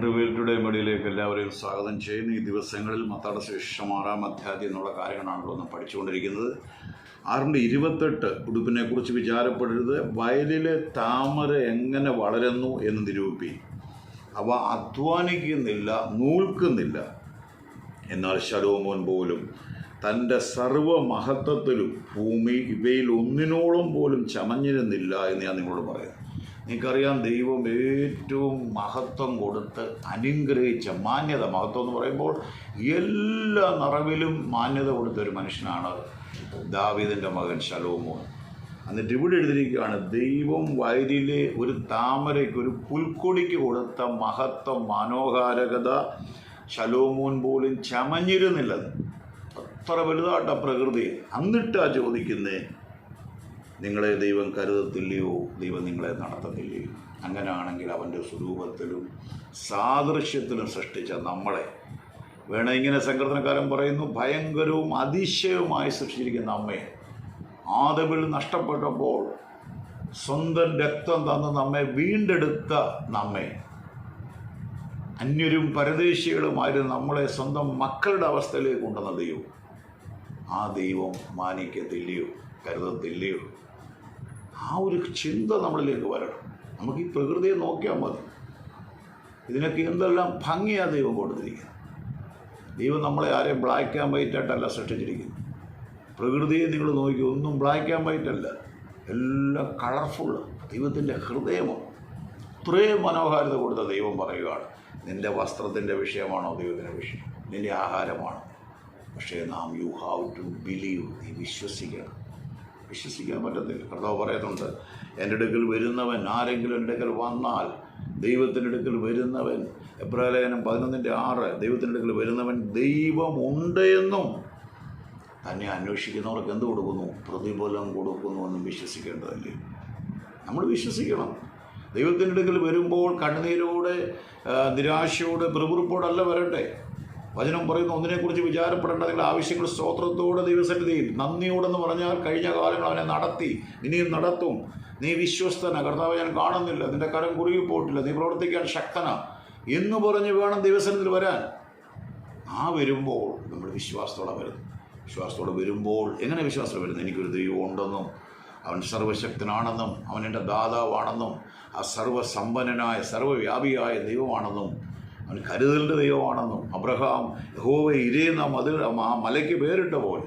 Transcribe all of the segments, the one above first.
റിവീൽറ്റുടെ മടിയിലേക്ക് എല്ലാവരെയും സ്വാഗതം. ചെയ്യുന്ന ഈ ദിവസങ്ങളിൽ മത്താട ശേഷം ആറാം അധ്യായം എന്നുള്ള കാര്യങ്ങളാണല്ലോ ഒന്ന് പഠിച്ചുകൊണ്ടിരിക്കുന്നത്. ആറിന്റെ ഇരുപത്തെട്ട് ഉടുപ്പിനെ കുറിച്ച് വിചാരപ്പെടരുത്. വയലിലെ താമര എങ്ങനെ വളരുന്നു എന്ന് നിരൂപി അവ അധ്വാനിക്കുന്നില്ല നൂൽക്കുന്നില്ല. എന്നാൽ ശലോമോൻ പോലും തന്റെ സർവമഹത്വത്തിലും ഭൂമി ഇവയിൽ ഒന്നിനോളം പോലും ചമഞ്ഞിരുന്നില്ല എന്ന് ഞാൻ നിങ്ങളോട് പറയാം നിങ്ങൾക്കറിയാം ദൈവം ഏറ്റവും മഹത്വം കൊടുത്ത് അനുഗ്രഹിച്ച മാന്യത. മഹത്വം എന്ന് പറയുമ്പോൾ എല്ലാ നിറവിലും മാന്യത കൊടുത്ത ഒരു മനുഷ്യനാണ് ദാവീദിന്റെ മകൻ ശലോമോൻ. എന്നിട്ട് ഇവിടെ എഴുതിയിരിക്കുകയാണ് ദൈവം വയലിലെ ഒരു താമരയ്ക്ക് ഒരു പുൽക്കൊടിക്ക് കൊടുത്ത മഹത്വം മനോഹാരകത ശലോമോൻ പോലും ചമഞ്ഞിരുന്നില്ലത് അത്ര വലുതാട്ട പ്രകൃതി എന്നിട്ടാ ചോദിക്കുന്നേ നിങ്ങളെ ദൈവം കരുതത്തില്ലയോ? ദൈവം നിങ്ങളെ നടത്തത്തില്ലയോ? അങ്ങനെയാണെങ്കിൽ അവന്റെ സ്വരൂപത്തിലും സാദൃശ്യത്തിലും സൃഷ്ടിച്ച നമ്മളെ. വേണേ ഇങ്ങനെ സങ്കീർത്തനക്കാരൻ പറയുന്നു ഭയങ്കരവും അതിശയവുമായി സൃഷ്ടിച്ചിരിക്കുന്ന അമ്മയെ ആദവിൽ നഷ്ടപ്പെട്ടപ്പോൾ സ്വന്തം രക്തം തന്ന് നമ്മെ വീണ്ടെടുത്ത നമ്മെ. അന്യരും പരദേശികളുമായിരുന്നു നമ്മളെ സ്വന്തം മക്കളുടെ അവസ്ഥയിലേക്ക് കൊണ്ടുവന്ന ദൈവം. ആ ദൈവം മാനിക്കത്തില്ലയോ? കരുതത്തില്ലയോ? ആ ഒരു ചിന്ത നമ്മളിലേക്ക് വരണം. നമുക്ക് ഈ പ്രകൃതിയെ നോക്കിയാൽ മതി. ഇതിനൊക്കെ എന്തെല്ലാം ഭംഗിയാണ് ദൈവം കൊടുത്തിരിക്കുന്നത്. ദൈവം നമ്മളെ ആരെയും ബ്ലാക്ക് ആൻഡ് വൈറ്റ് ആയിട്ടല്ല സൃഷ്ടിച്ചിരിക്കുന്നത്. പ്രകൃതിയെ നിങ്ങൾ നോക്കി ഒന്നും ബ്ലാക്ക് ആൻഡ് വൈറ്റ് അല്ല. എല്ലാം കളർഫുള്ള് ദൈവത്തിന്റെ ഹൃദയമാണ് ഇത്രയും മനോഹാരിത കൊടുത്ത ദൈവം പറയുകയാണ് നിന്റെ വസ്ത്രത്തിന്റെ വിഷയമാണോ ദൈവത്തിന്റെ വിഷയം? നിന്റെ ആഹാരമാണ്? പക്ഷേ നാം യു ഹാവ് ടു ബിലീവ് നീ വിശ്വസിക്കണം. വിശ്വസിക്കാൻ പറ്റത്തില്ല. കർത്താവ് പറയുന്നുണ്ട് എന്റെ അടുക്കൽ വരുന്നവൻ ആരെങ്കിലും എന്റെ അടുക്കൽ വന്നാൽ ദൈവത്തിന്റെ അടുക്കൽ വരുന്നവൻ. എബ്രാലേഖനം പതിനൊന്നിന്റെ ആറ് ദൈവത്തിന്റെ അടുക്കൽ വരുന്നവൻ ദൈവമുണ്ട് എന്നും തന്നെ അന്വേഷിക്കുന്നവർക്ക് എന്ത് കൊടുക്കുന്നു? പ്രതിഫലം കൊടുക്കുന്നു എന്നും വിശ്വസിക്കേണ്ടതല്ലേ? നമ്മൾ വിശ്വസിക്കണം. ദൈവത്തിന്റെ അടുക്കൽ വരുമ്പോൾ കണ്ണുനീരോടെ നിരാശയോടെ പിറുപിറുപ്പോടല്ല വരട്ടെ വചനം പറയുന്ന ഒന്നിനെക്കുറിച്ച് വിചാരപ്പെടേണ്ട നിങ്ങളുടെ ആവശ്യങ്ങൾ സ്തോത്രത്തോടെ ദൈവസന്നിധിയിൽ നന്ദിയോടെന്ന് പറഞ്ഞാൽ കഴിഞ്ഞ കാലങ്ങൾ അവനെ നടത്തി ഇനിയും നടത്തും. നീ വിശ്വസ്തന. കർത്താവ് ഞാൻ കാണുന്നില്ല. നിന്റെ കരം കുറുകി പോയിട്ടില്ല. നീ പ്രവർത്തിക്കാൻ ശക്തന. എന്ന് പറഞ്ഞ് വേണം ദിവസത്തിൽ വരാൻ. ആ വരുമ്പോൾ നമ്മൾ വിശ്വാസത്തോടെ വരുന്നു വിശ്വാസത്തോടെ വരുമ്പോൾ എങ്ങനെ വിശ്വാസം വരുന്നത് എനിക്കൊരു ദൈവം ഉണ്ടെന്നും അവൻ സർവശക്തനാണെന്നും അവൻ എന്റെ ദാതാവാണെന്നും ആ സർവസമ്പന്നനായ സർവവ്യാപിയായ ദൈവമാണെന്നും അവൻ കരുതലിന്റെ ദൈവമാണെന്നും അബ്രഹാം യഹോവ ഇരയുന്ന മതിൽ ആ മലയ്ക്ക് പേരിട്ട പോലെ.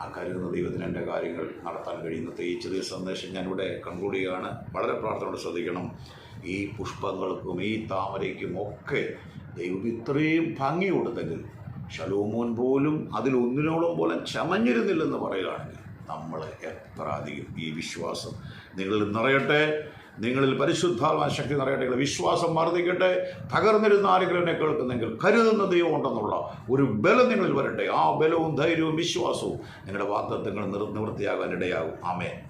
ആ കരുതുന്ന ദൈവത്തിന് എന്റെ കാര്യങ്ങൾ നടത്താൻ കഴിയുന്ന ഈ ചെറിയ സന്ദേശം ഞാനിവിടെ കൺക്ലൂഡ് വളരെ പ്രാർത്ഥനയോടെ ശ്രദ്ധിക്കണം. ഈ പുഷ്പങ്ങൾക്കും ഈ താമരയ്ക്കും ഒക്കെ ദൈവം ഇത്രയും ഭംഗി കൊടുത്തെങ്കിൽ ശലോമോൻ പോലും അതിലൊന്നിനോളം പോലും ചമഞ്ഞിരുന്നില്ലെന്ന് പറയുകയാണെങ്കിൽ നമ്മൾ എത്ര അധികം ഈ വിശ്വാസം നിങ്ങളിൽ നിറയട്ടെ? നിങ്ങളിൽ പരിശുദ്ധാത്മാ ശക്തി നിറയട്ടെ. വിശ്വാസം വർദ്ധിക്കട്ടെ. തകർന്നിരുന്ന ആരെങ്കിലും എന്നെ കേൾക്കുന്നെങ്കിൽ കരുതുന്ന ദൈവം ഉണ്ടെന്നുള്ള ഒരു ബലം നിങ്ങളിൽ വരട്ടെ. ആ ബലവും ധൈര്യവും വിശ്വാസവും നിങ്ങളുടെ വാഗ്ദത്തങ്ങൾ നിവൃത്തിയാകാൻ ഇടയാകും ആമേ